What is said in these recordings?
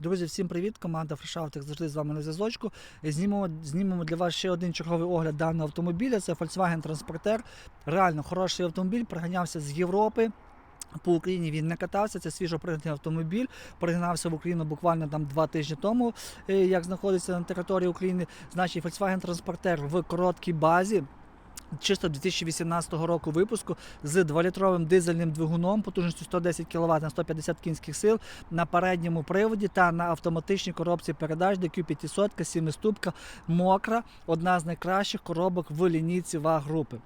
Друзі, всім привіт! Команда Фрешаутик завжди з вами на зв'язочку. Знімемо, знімемо для вас ще один черговий огляд даного автомобіля. Це Volkswagen Transporter. Реально хороший автомобіль, приганявся з Європи. По Україні він не катався, це свіжо пригнаний автомобіль. Пригнався в Україну буквально там два тижні тому, е, як знаходиться на території України. Значить, Volkswagen Transporter в короткій базі. Чисто 2018 року випуску з 2-літровим дизельним двигуном потужністю 110 кВт на 150 кінських сил на передньому приводі та на автоматичній коробці передач DQ 500 7-ступка мокра, одна з найкращих коробок в лінійці ВАГ групи.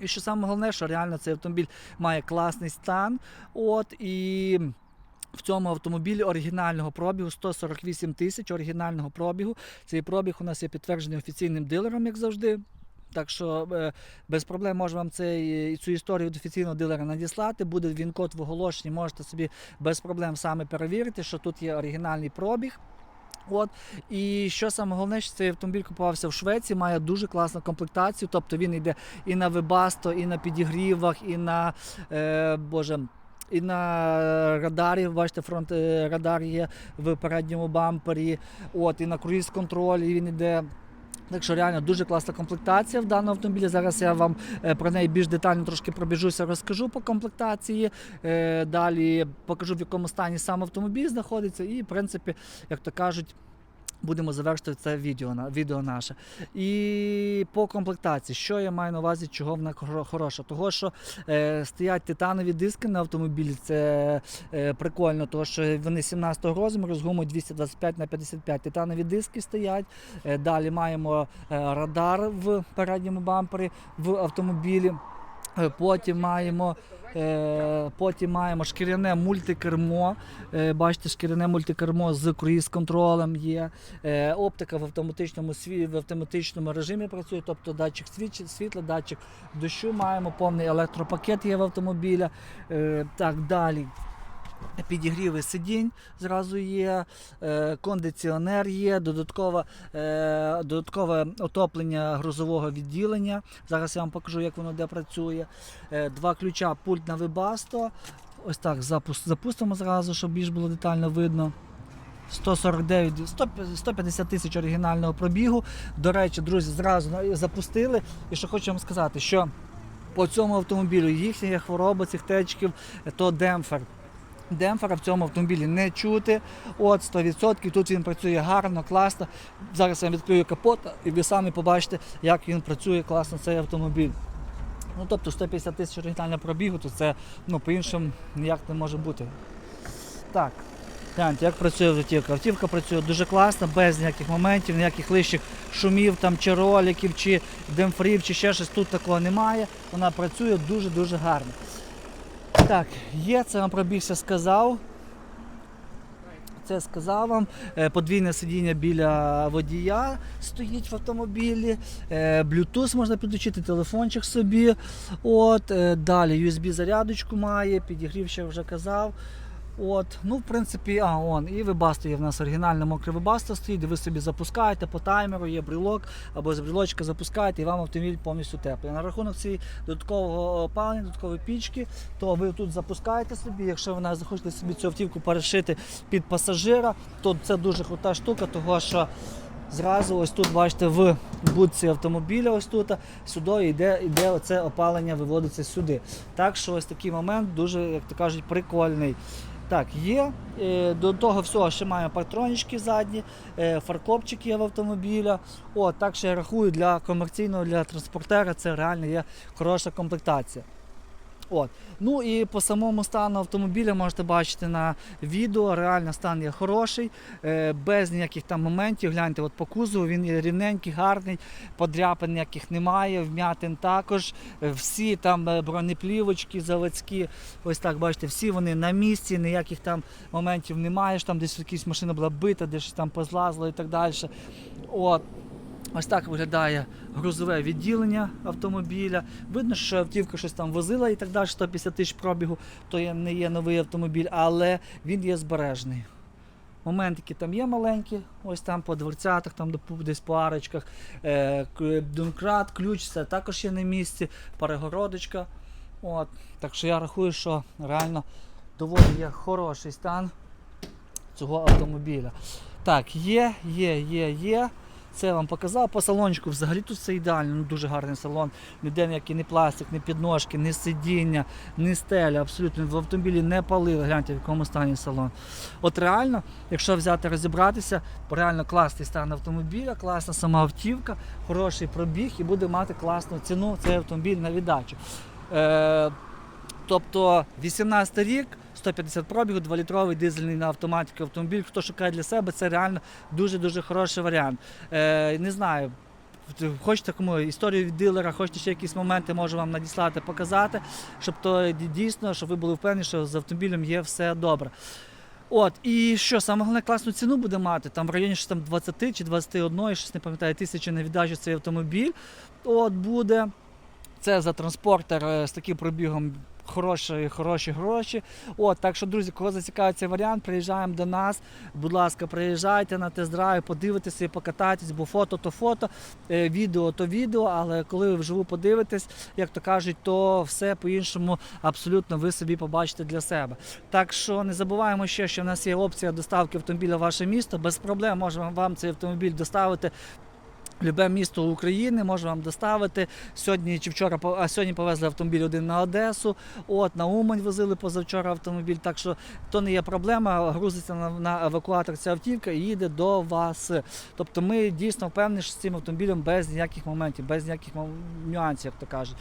І що саме головне, що реально цей автомобіль має класний стан. От і. В цьому автомобілі оригінального пробігу 148 тисяч оригінального пробігу. Цей пробіг у нас є підтверджений офіційним дилером, як завжди. Так що е, без проблем можу вам цей, цю історію від офіційного дилера надіслати. Буде він код в оголошенні, можете собі без проблем саме перевірити, що тут є оригінальний пробіг. От і що саме головне, що цей автомобіль купувався в Швеції, має дуже класну комплектацію. Тобто він йде і на вебасто, і на підігрівах, і на е, боже. І на радарі, бачите, фронт е, радар є в передньому бампері, от, і на круїз контролі він йде. Так що реально дуже класна комплектація в даному автомобілі. Зараз я вам е, про неї більш детально трошки пробіжуся, розкажу по комплектації. Е, Далі покажу, в якому стані сам автомобіль знаходиться, і, в принципі, як то кажуть, будемо завершити це відео, відео наше. І по комплектації, що я маю на увазі, чого вона хоро- хороша? Того, що е, стоять титанові диски на автомобілі, це е, прикольно, тому що вони 17 розміру з гумою 225 на 55 титанові диски стоять. Е, Далі маємо е, радар в передньому бампері в автомобілі. Е, Потім маємо, е, потім маємо шкіряне мультикермо. Е, бачите, шкіряне мультикермо з круїз-контролем є. Оптика в автоматичному сві, в автоматичному режимі працює, тобто датчик світ- світла, датчик дощу маємо, повний електропакет є в автомобіля. Так далі. Підігріви сидінь зразу є, е, кондиціонер є, додаткове, е, додаткове отоплення грузового відділення. Зараз я вам покажу, як воно де працює. Е, два ключа, пульт на Webasto. Ось так запус- запустимо зразу, щоб більш було детально видно. 149, 150 тисяч оригінального пробігу. До речі, друзі, зразу запустили. І що хочу вам сказати, що по цьому автомобілю їхня хвороба цих течків то демпфер. Демпфера в цьому автомобілі не чути. От 100%. Тут він працює гарно, класно. Зараз я відкрию капот, і ви самі побачите, як він працює класно цей автомобіль. Ну тобто 150 тисяч оригінального пробігу, то це ну, по-іншому ніяк не може бути. Так, гляньте, як працює автівка. Автівка працює дуже класно, без ніяких моментів, ніяких лишніх шумів там, чи роликів, чи демпферів, чи ще щось. Тут такого немає. Вона працює дуже-дуже гарно. Так, є, це вам пробігся сказав. Це сказав вам. Е, Подвійне сидіння біля водія стоїть в автомобілі. Е, Bluetooth можна підключити, телефончик собі. От, е, далі USB зарядочку має, підігрів ще вже казав. От, ну, в принципі, а, он, і вебасто є в нас оригінальне мокре вебасто стоїть, ви собі запускаєте по таймеру, є брелок, або з брелочка запускаєте, і вам автомобіль повністю теплий. На рахунок цієї додаткового опалення, додаткової пічки, то ви тут запускаєте собі. Якщо ви захочете собі цю автівку перешити під пасажира, то це дуже крута штука, того що. Зразу ось тут бачите в будці автомобіля, ось тут сюди йде, йде оце опалення, виводиться сюди. Так що ось такий момент дуже, як то кажуть, прикольний. Так, є. Е, До того всього ще маємо патронічки задні, е, фаркопчик є в автомобіля. О, так що я рахую для комерційного, для транспортера це реально є хороша комплектація. От. Ну і по самому стану автомобіля можете бачити на відео, реально стан є хороший, е, без ніяких там моментів. Гляньте, от по кузову він рівненький, гарний, подряпин ніяких немає, вмятин також. Е, Всі там е, бронеплівочки заводські, ось так бачите, всі вони на місці, ніяких там моментів немає, що там десь якась машина була бита, десь там позлазило і так далі. От. Ось так виглядає грузове відділення автомобіля. Видно, що автівка щось там возила і так далі, 150 тисяч пробігу, то не є новий автомобіль, але він є збережений. Моментики там є маленькі, ось там по дверцятах, там десь по арочках. Е, Домкрат, ключ, це також є на місці, перегородочка. От. Так що я рахую, що реально доволі є хороший стан цього автомобіля. Так, є, є, є, є. Це я вам показав. По салончику взагалі тут все ідеально, ну дуже гарний салон. Ніде ніякий ні пластик, ні підножки, ні сидіння, ні стеля. Абсолютно в автомобілі не палили. Гляньте, в якому стані салон. От реально, якщо взяти розібратися, реально класний стан автомобіля, класна сама автівка, хороший пробіг і буде мати класну ціну цей автомобіль на віддачу. Е, тобто 18 рік, 150 пробігу, 2-літровий дизельний на автоматиці автомобіль. Хто шукає для себе, це реально дуже-дуже хороший варіант. Е, не знаю. Хочете кому історію від дилера, хочете ще якісь моменти, можу вам надіслати, показати, щоб то дійсно, щоб ви були впевнені, що з автомобілем є все добре. От, і що, саме головне, класну ціну буде мати, там в районі щось там 20 чи 21, щось не пам'ятаю, тисячі на віддачу цей автомобіль. От буде. Це за транспортер е, з таким пробігом хороші, хороші гроші. От, так що, друзі, кого зацікавить цей варіант, приїжджаємо до нас. Будь ласка, приїжджайте на тест-драйв, подивитися і покатайтесь, бо фото то фото, е, відео то відео, але коли ви вживу подивитесь, як то кажуть, то все по-іншому абсолютно ви собі побачите для себе. Так що не забуваємо ще, що в нас є опція доставки автомобіля в ваше місто. Без проблем можемо вам цей автомобіль доставити. Любе місто України може вам доставити. Сьогодні чи вчора а сьогодні повезли автомобіль один на Одесу. От на Умань возили позавчора автомобіль. Так що то не є проблема. Грузиться на, на евакуатор ця автівка і їде до вас. Тобто ми дійсно впевнені, що з цим автомобілем без ніяких моментів, без ніяких нюансів, як то кажуть.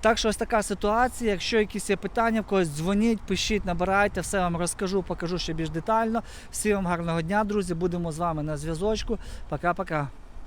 Так що ось така ситуація. Якщо якісь є питання, в когось дзвоніть, пишіть, набирайте, все вам розкажу, покажу ще більш детально. Всім вам гарного дня, друзі. Будемо з вами на зв'язочку. Пока-пока.